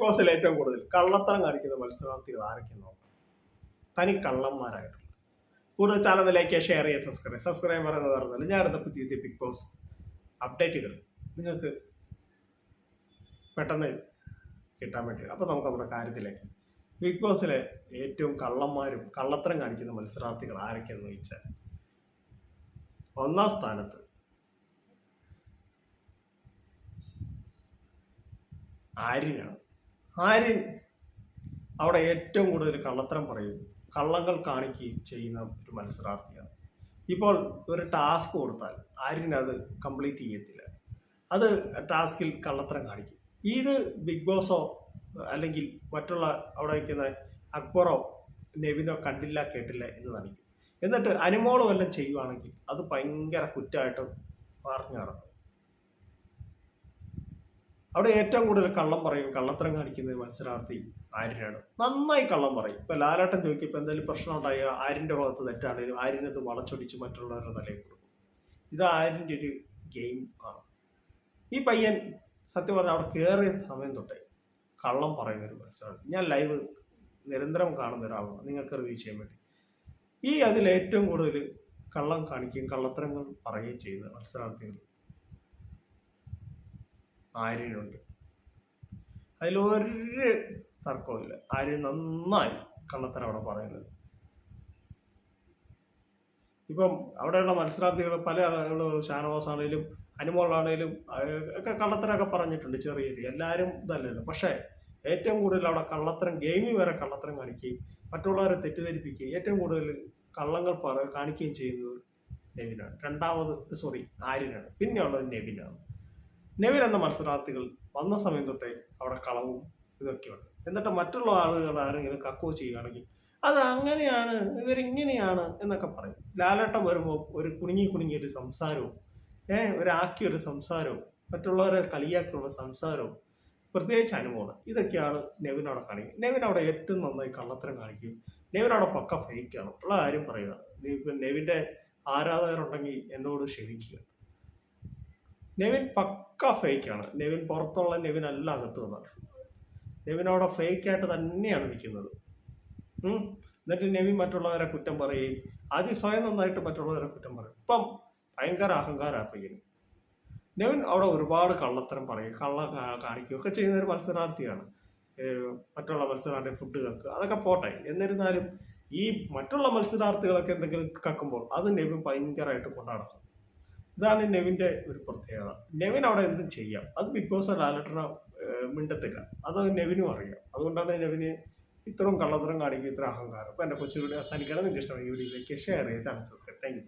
ബോസിൽ ഏറ്റവും കൂടുതൽ കള്ളത്തരം കാണിക്കുന്ന മത്സരാർത്ഥികൾ ആരൊക്കെ നോക്കാം. തനി കള്ളന്മാരായിട്ടുള്ള കൂടുതൽ ചാനൽ ലൈക്ക് ഷെയർ ചെയ്യുക സബ്സ്ക്രൈബ് സബ്സ്ക്രൈബ് പറയുന്നത് പറഞ്ഞാൽ ഞാൻ അടുത്ത പുതിയ പുതിയ ബിഗ് ബോസ് അപ്ഡേറ്റുകൾ നിങ്ങൾക്ക് പെട്ടെന്ന് കിട്ടാൻ വേണ്ടി അപ്പോൾ നമുക്ക് നമ്മുടെ കാര്യത്തിലേക്ക്. ബിഗ് ബോസിലെ ഏറ്റവും കള്ളന്മാരും കള്ളത്തരം കാണിക്കുന്ന മത്സരാർത്ഥികൾ ആരൊക്കെയെന്ന് ചോദിച്ചാൽ ഒന്നാം സ്ഥാനത്ത് ആര്യനാണ്. ആര്യൻ അവിടെ ഏറ്റവും കൂടുതൽ കള്ളത്തരം പറയും കള്ളങ്ങൾ കാണിക്കുകയും ചെയ്യുന്ന ഒരു മത്സരാർത്ഥിയാണ്. ഇപ്പോൾ ഒരു ടാസ്ക് കൊടുത്താൽ ആര്യൻ അത് കംപ്ലീറ്റ് ചെയ്യത്തില്ല. അത് ടാസ്കിൽ കള്ളത്തരം കാണിക്കും. ഇത് ബിഗ് ബോസോ അല്ലെങ്കിൽ മറ്റുള്ള അവിടെ വയ്ക്കുന്ന അക്ബറോ നെവിനോ കണ്ടില്ല കേട്ടില്ല എന്ന് കാണിക്കും എന്നിട്ട് അനുമോളോ എല്ലാം ചെയ്യുവാണെങ്കിൽ അത് ഭയങ്കര കുറ്റമായിട്ട് പറഞ്ഞു നടക്കും. അവിടെ ഏറ്റവും കൂടുതൽ കള്ളം പറയും കള്ളത്തരം കാണിക്കുന്ന മത്സരാർത്ഥി ആര്യനാണ്. നന്നായി കള്ളം പറയും. ഇപ്പൊ ലാലാട്ടം ചോദിക്കും ഇപ്പൊ എന്തെങ്കിലും പ്രശ്നം ഉണ്ടായ ആര്യന്റെ ഭാഗത്ത് തെറ്റാണെങ്കിലും ആര്യനത് വളച്ചൊടിച്ച് മറ്റുള്ളവരുടെ തലയിൽ കൊടുക്കും. ഇത് ആര്യന്റെ ഒരു ഗെയിം ആണ്. ഈ പയ്യൻ സത്യം പറഞ്ഞാൽ അവിടെ കയറിയ സമയം തൊട്ടേ കള്ളം പറയുന്ന ഒരു മത്സരാർത്ഥി. ഞാൻ ലൈവ് നിരന്തരം കാണുന്ന ഒരാളാണ്. നിങ്ങൾക്ക് റിവ്യൂ ചെയ്യാൻ വേണ്ടി. ഈ അതിൽ ഏറ്റവും കൂടുതൽ കള്ളം കാണിക്കുകയും കള്ളത്തരങ്ങൾ പറയുകയും ചെയ്യുന്ന മത്സരാർത്ഥികൾ ആര്യനുണ്ട്. അതിലൊരു തർക്കവുമില്ല. ആര്യൻ നന്നായി കള്ളത്തരം അവിടെ പറയുന്നത്. ഇപ്പം അവിടെയുള്ള മത്സരാർത്ഥികൾ പല ആളുകളും ഷാനവാസ് ആണെങ്കിലും അനുമോളാണേലും ഒക്കെ കള്ളത്തരമൊക്കെ പറഞ്ഞിട്ടുണ്ട് ചെറിയ രീതി എല്ലാവരും ഇതല്ലല്ലോ. പക്ഷേ ഏറ്റവും കൂടുതൽ അവിടെ കള്ളത്തരം ഗെയിമിൽ വരെ കള്ളത്തരം കാണിക്കുകയും മറ്റുള്ളവരെ തെറ്റിദ്ധരിപ്പിക്കുകയും ഏറ്റവും കൂടുതൽ കള്ളങ്ങൾ പറ കാണിക്കുകയും ചെയ്യുന്നത് നെവിനാണ്. രണ്ടാമത് സോറി ആര്യനാണ്. പിന്നെയുള്ളത് നെവിനാണ്. നെവിൻ എന്ന മത്സരാർത്ഥികൾ വന്ന സമയം തൊട്ടേ അവിടെ കളവും ഇതൊക്കെയുണ്ട് എന്നിട്ട് മറ്റുള്ള ആളുകൾ ആരെങ്കിലും കക്കോ ചെയ്യുകയാണെങ്കിൽ അത് അങ്ങനെയാണ് ഇവരിങ്ങനെയാണ് എന്നൊക്കെ പറയും. ലാലേട്ടം വരുമ്പോൾ ഒരു കുണുങ്ങി കുണുങ്ങിയ ഒരു സംസാരവും ഏഹ് ഒരാക്കിയ ഒരു സംസാരവും മറ്റുള്ളവരെ കളിയാക്കിയുള്ള സംസാരവും പ്രത്യേകിച്ച് അനുഭവമാണ് ഇതൊക്കെയാണ് നെവിൻ അവിടെ കാണിക്കുക നെവിൻ ഏറ്റവും നന്നായി കള്ളത്തരം കാണിക്കും നെവിൻ പക്ക ഫേക്കാണ് ഉള്ള കാര്യം പറയുക. നെവിന്റെ ആരാധകരുണ്ടെങ്കിൽ എന്നോട് ക്ഷമിക്കുക. നെവിൻ പക്ക ഫേക്കാണ്. നെവിൻ പുറത്തുള്ള നെവിൻ അല്ല അകത്ത് വന്നത്. നെവിൻ അവിടെ ഫേക്കായിട്ട് തന്നെയാണ് നിൽക്കുന്നത്. എന്നിട്ട് നെവിൻ മറ്റുള്ളവരെ കുറ്റം പറയും. ആദ്യം സ്വയം നന്നായിട്ട് മറ്റുള്ളവരെ കുറ്റം പറയും. ഇപ്പം ഭയങ്കര അഹങ്കാരമാണ് നെവിൻ അവിടെ ഒരുപാട് കള്ളത്തരം പറയും. കള്ള കാണിക്കുകയൊക്കെ ചെയ്യുന്ന ഒരു മത്സരാർത്ഥിയാണ്. മറ്റുള്ള മത്സരാർത്ഥി ഫുഡ് കക്കുക അതൊക്കെ പോട്ടെ. എന്നിരുന്നാലും ഈ മറ്റുള്ള മത്സരാർത്ഥികളൊക്കെ എന്തെങ്കിലും കക്കുമ്പോൾ അത് നെവിൻ ഭയങ്കരമായിട്ട് കൊണ്ടാടക്കും. ഇതാണ് നെവിന്റെ ഒരു പ്രത്യേകത. നെവിൻ അവിടെ എന്തും ചെയ്യാം? അത് ബിഗ് ബോസ് ലാലട്ടന മിണ്ടത്തില്ല. അത് നെവിനും അറിയാം. അതുകൊണ്ടാണ് നെവിന് ഇത്രയും കള്ളത്തരം കാണിക്കുക ഇത്ര അഹങ്കാരം. അപ്പോൾ എന്റെ കൊച്ചുകൂടി അവസാനിക്കണം നിങ്ങൾക്ക് ഇഷ്ടമായി വീഡിയോയിലേക്ക് ഷെയർ ചെയ്യാൻ ചാൻസസ് താങ്ക് യു